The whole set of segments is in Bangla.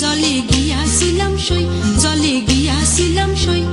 জলে গিয়াছিলাম সই জলে গিয়াছিলাম সই।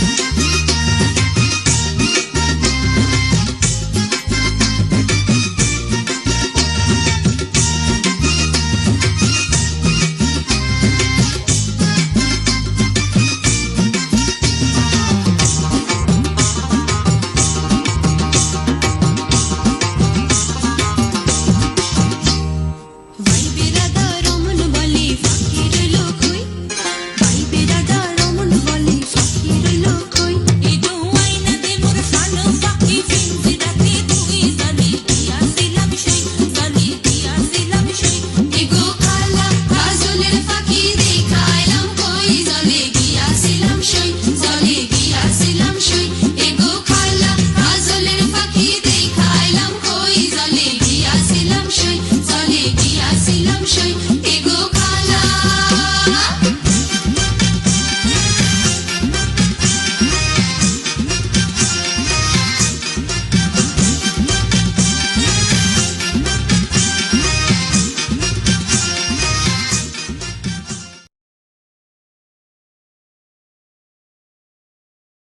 Música